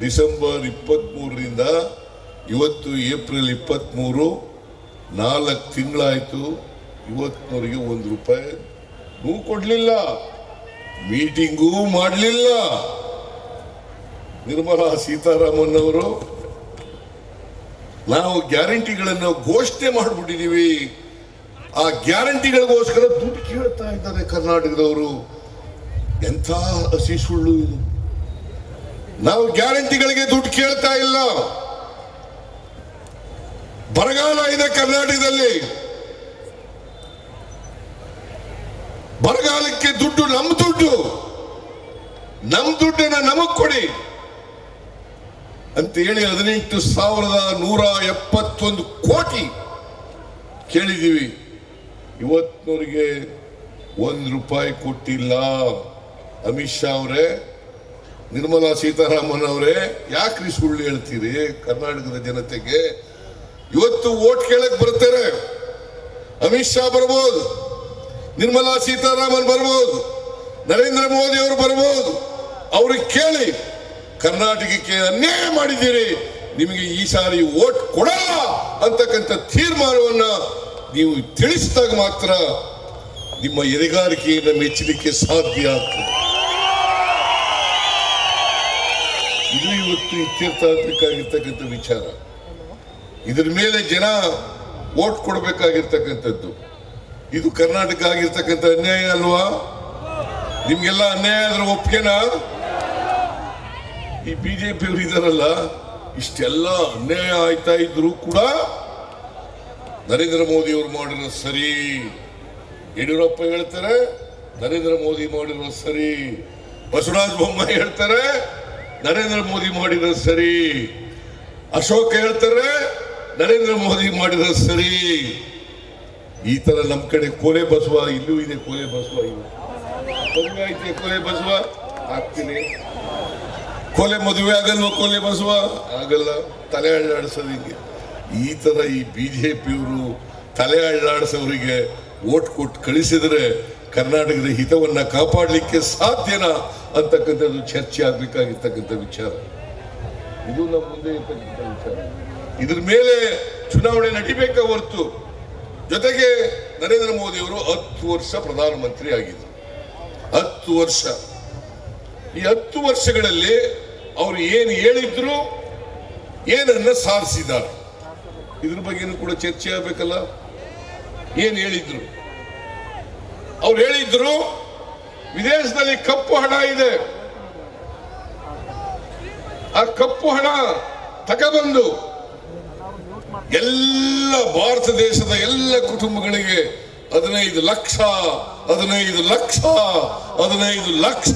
December ಇಪ್ಪತ್ತ್ಮೂರರಿಂದ ಇವತ್ತು April ಇಪ್ಪತ್ತ್ಮೂರು ನಾಲ್ಕು ತಿಂಗಳಾಯಿತು ಇವತ್ತಿನವರೆಗೆ ಒಂದು ರೂಪಾಯಿ ನೂ ಕೊಡಲಿಲ್ಲ. ಮೀಟಿಂಗೂ ಮಾಡಲಿಲ್ಲ. ನಿರ್ಮಲಾ ಸೀತಾರಾಮನ್ ಅವರು ನಾವು ಗ್ಯಾರಂಟಿಗಳನ್ನು ಘೋಷಣೆ ಮಾಡಿಬಿಟ್ಟಿದ್ದೀವಿ ಆ ಗ್ಯಾರಂಟಿಗಳಿಗೋಸ್ಕರ ದುಡ್ಡು ಕೇಳ್ತಾ ಇದ್ದಾರೆ ಕರ್ನಾಟಕದವರು. ಎಂಥ ಹಸಿ ಸುಳ್ಳು ಇದು. ನಾವು ಗ್ಯಾರಂಟಿಗಳಿಗೆ ದುಡ್ಡು ಕೇಳ್ತಾ ಇಲ್ಲ. ಬರಗಾಲ ಇದೆ ಕರ್ನಾಟಕದಲ್ಲಿ. ಬರಗಾಲಕ್ಕೆ ದುಡ್ಡು ನಮ್ಮ ದುಡ್ಡು. ನಮ್ಮ ದುಡ್ಡನ್ನ ನಮಗ್ ಕೊಡಿ. ಅಂತ ಹೇಳಿ ಹದಿನೆಂಟು ಸಾವಿರದ ನೂರ ಎಪ್ಪತ್ತೊಂದು ಕೋಟಿ ಕೇಳಿದೀವಿ. ಇವತ್ತಿನವರಿಗೆ ಒಂದು ರೂಪಾಯಿ ಕೊಟ್ಟಿಲ್ಲ. ಅಮಿತ್ ಶಾ ಅವರೇ ನಿರ್ಮಲಾ ಸೀತಾರಾಮನ್ ಅವರೇ ಯಾಕ್ರಿ ಸುಳ್ಳು ಹೇಳ್ತೀರಿ ಕರ್ನಾಟಕದ ಜನತೆಗೆ? ಇವತ್ತು ಓಟ್ ಕೇಳಕ್ ಬರ್ತಾರೆ ಅಮಿತ್ ಶಾ ಬರ್ಬೋದು, ನಿರ್ಮಲಾ ಸೀತಾರಾಮನ್ ಬರ್ಬೋದು, ನರೇಂದ್ರ ಮೋದಿ ಅವರು ಬರ್ಬೋದು. ಅವ್ರಿಗೆ ಕೇಳಿ, ಕರ್ನಾಟಕಕ್ಕೆ ಅನ್ಯಾಯ ಮಾಡಿದ್ದೀರಿ, ನಿಮಗೆ ಈ ಸಾರಿ ಓಟ್ ಕೊಡಲ್ಲ ಅಂತಕ್ಕಂಥ ತೀರ್ಮಾನವನ್ನ ನೀವು ತಿಳಿಸಿದಾಗ ಮಾತ್ರ ನಿಮ್ಮ ಎದೆಗಾರಿಕೆಯನ್ನು ಮೆಚ್ಚಲಿಕ್ಕೆ ಸಾಧ್ಯ ಆಗ್ತದೆ. ಇದು ಇವತ್ತು ಇತ್ಯರ್ಥ ಆಗಬೇಕಾಗಿರ್ತಕ್ಕಂಥ ವಿಚಾರ. ಇದ್ರ ಮೇಲೆ ಜನ ಓಟ್ ಕೊಡಬೇಕಾಗಿರ್ತಕ್ಕಂಥದ್ದು. ಇದು ಕರ್ನಾಟಕ ಆಗಿರ್ತಕ್ಕಂಥ ಅನ್ಯಾಯ ಅಲ್ವಾ? ನಿಮ್ಗೆಲ್ಲ ಅನ್ಯಾಯ ಆದ್ರೆ ಒಪ್ಗೆನಾ? ಈ ಬಿಜೆಪಿ ಅವರು ಇದಾರಲ್ಲ, ಇಷ್ಟೆಲ್ಲ ಅನ್ಯಾಯ ಆಯ್ತಾ ಇದ್ರು ಕೂಡ ನರೇಂದ್ರ ಮೋದಿ ಅವರು ಮಾಡಿರೋ ಸರಿ. ಯಡಿಯೂರಪ್ಪ ಹೇಳ್ತಾರೆ, ನರೇಂದ್ರ ಮೋದಿ ಮಾಡಿರೋ ಸರಿ. ಬಸವರಾಜ ಬೊಮ್ಮಾಯಿ ಹೇಳ್ತಾರೆ ನರೇಂದ್ರ ಮೋದಿ ಮಾಡಿದ್ರೆ ಸರಿ. ಅಶೋಕ್ ಹೇಳ್ತಾರೆ, ನರೇಂದ್ರ ಮೋದಿ ಮಾಡಿದ ಸರಿ. ಈ ತರ ನಮ್ ಕಡೆ ಕೋಲೆ ಬಸವ, ಇಲ್ಲೂ ಇದೆ ಕೋಲೆ ಬಸವ, ಇಲ್ಲ. ಐತೆ, ಕೋಲೆ ಬಸವ, ಆಗ್ತೀನಿ. ಕೋಲೆ ಮದುವೆ ಆಗಲ್ವ ಕೋಲೆ ಬಸವ? ಆಗಲ್ಲ, ತಲೆ ಅಳ್ಳಾಡಿಸೋದು ಹಿಂಗೆ. ಈ ತರ ಈ ಬಿಜೆಪಿಯವರು ತಲೆ ಅಳ್ಳಾಡ್ಸೋರಿಗೆ ಓಟ್ ಕೊಟ್ಟು ಕಳಿಸಿದ್ರೆ ಕರ್ನಾಟಕದ ಹಿತವನ್ನ ಕಾಪಾಡಲಿಕ್ಕೆ ಸಾಧ್ಯನಾ ಅಂತಕ್ಕಂಥದ್ದು ಚರ್ಚೆ ಆಗ್ಬೇಕಾಗಿರ್ತಕ್ಕಂಥ ವಿಚಾರ. ಇದು ನಮ್ಮ ಮುಂದೆ ಇರ್ತಕ್ಕಂಥ ವಿಚಾರ. ಇದ್ರ ಮೇಲೆ ಚುನಾವಣೆ ನಡಿಬೇಕಾ ಹೊರತು? ಜೊತೆಗೆ ನರೇಂದ್ರ ಮೋದಿ ಅವರು ಹತ್ತು ವರ್ಷ ಪ್ರಧಾನಮಂತ್ರಿ ಆಗಿದ್ರು. ಹತ್ತು ವರ್ಷ. ಈ ಹತ್ತು ವರ್ಷಗಳಲ್ಲಿ ಅವರು ಏನು ಹೇಳಿದ್ರು, ಏನನ್ನ ಸಾಧಿಸಿದ್ದಾರೆ. ಇದ್ರ ಬಗ್ಗೆನೂ ಕೂಡ ಚರ್ಚೆ ಆಗ್ಬೇಕಲ್ಲ? ಏನು ಹೇಳಿದ್ರು? ಅವ್ರು ಹೇಳಿದ್ರು, ವಿದೇಶದಲ್ಲಿ ಕಪ್ಪು ಹಣ ಇದೆ. ಆ ಕಪ್ಪು ಹಣ ತಗೊಬಂದು ಎಲ್ಲ ಭಾರತ ದೇಶದ ಎಲ್ಲ ಕುಟುಂಬಗಳಿಗೆ ಹದಿನೈದು ಲಕ್ಷ ಹದಿನೈದು ಲಕ್ಷ ಹದಿನೈದು ಲಕ್ಷ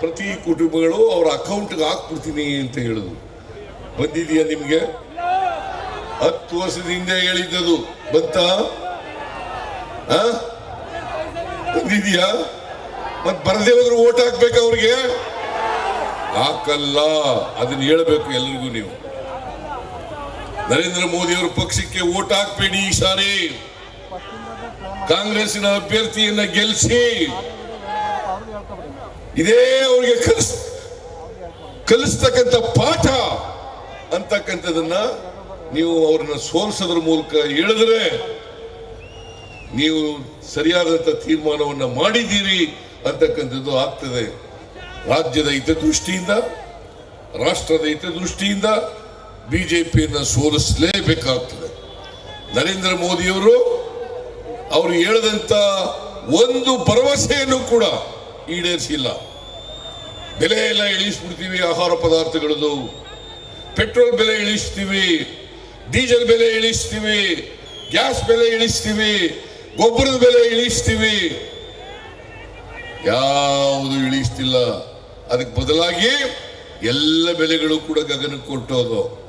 ಪ್ರತಿ ಕುಟುಂಬಗಳು ಅವರ ಅಕೌಂಟ್ಗೆ ಹಾಕ್ಬಿಡ್ತೀನಿ ಅಂತ ಹೇಳುದು ಬಂದಿದೆಯಾ ನಿಮ್ಗೆ? ಹತ್ತು ವರ್ಷದಿಂದ ಹೇಳಿದ್ದದು. ಬಂತ? ಬಂದಿದೆಯಾ ಮತ್ ಬರದೇ ಹೋದ್ರೆ ಓಟ್ ಹಾಕ್ಬೇಕು ಅವ್ರಿಗೆ? ಹಾಕಲ್ಲ. ಅದನ್ನ ಹೇಳ್ಬೇಕು ಎಲ್ರಿಗೂ ನೀವು. ನರೇಂದ್ರ ಮೋದಿ ಅವರ ಪಕ್ಷಕ್ಕೆ ಓಟ್ ಹಾಕ್ಬೇಡಿ ಈ ಸಾರಿ. ಕಾಂಗ್ರೆಸ್ಸಿನ ಅಭ್ಯರ್ಥಿಯನ್ನ ಗೆಲ್ಲಿಸಿ ಇದೇ ಅವ್ರಿಗೆ ಕಲಿಸ್, ಕಲಿಸ್ತಕ್ಕಂಥ ಪಾಠ ಅಂತಕ್ಕಂಥದನ್ನ ನೀವು ಅವ್ರನ್ನ ಸೋಲ್ಸೋದ್ರ ಮೂಲಕ ಹೇಳಿದ್ರೆ ನೀವು ಸರಿಯಾದಂತ ತೀರ್ಮಾನವನ್ನು ಮಾಡಿದ್ದೀರಿ ಅಂತಕ್ಕಂಥದ್ದು ಆಗ್ತದೆ. ರಾಜ್ಯದ ಹಿತದೃಷ್ಟಿಯಿಂದ, ರಾಷ್ಟ್ರದ ಹಿತದೃಷ್ಟಿಯಿಂದ ಬಿಜೆಪಿಯನ್ನು ಸೋಲಿಸಲೇಬೇಕಾಗ್ತದೆ. ನರೇಂದ್ರ ಮೋದಿಯವರು, ಅವರು ಹೇಳಿದಂತ ಒಂದು ಭರವಸೆಯನ್ನು ಕೂಡ ಈಡೇರಿಸಿಲ್ಲ. ಬೆಲೆ ಎಲ್ಲ ಇಳಿಸ್ಬಿಡ್ತೀವಿ, ಆಹಾರ ಪದಾರ್ಥಗಳದ್ದು ಪೆಟ್ರೋಲ್ ಬೆಲೆ ಇಳಿಸ್ತೀವಿ, ಡೀಸೆಲ್ ಬೆಲೆ ಇಳಿಸ್ತೀವಿ, ಗ್ಯಾಸ್ ಬೆಲೆ ಇಳಿಸ್ತೀವಿ. ಗೊಬ್ಬರದ ಬೆಲೆ ಇಳಿಸ್ತೀವಿ. ಯಾವುದು ಇಳಿಸ್ತಿಲ್ಲ. ಅದಕ್ಕೆ ಬದಲಾಗಿ ಎಲ್ಲ ಬೆಲೆಗಳು ಕೂಡ ಗಗನಕ್ಕೆ ಕೊಟ್ಟೋದು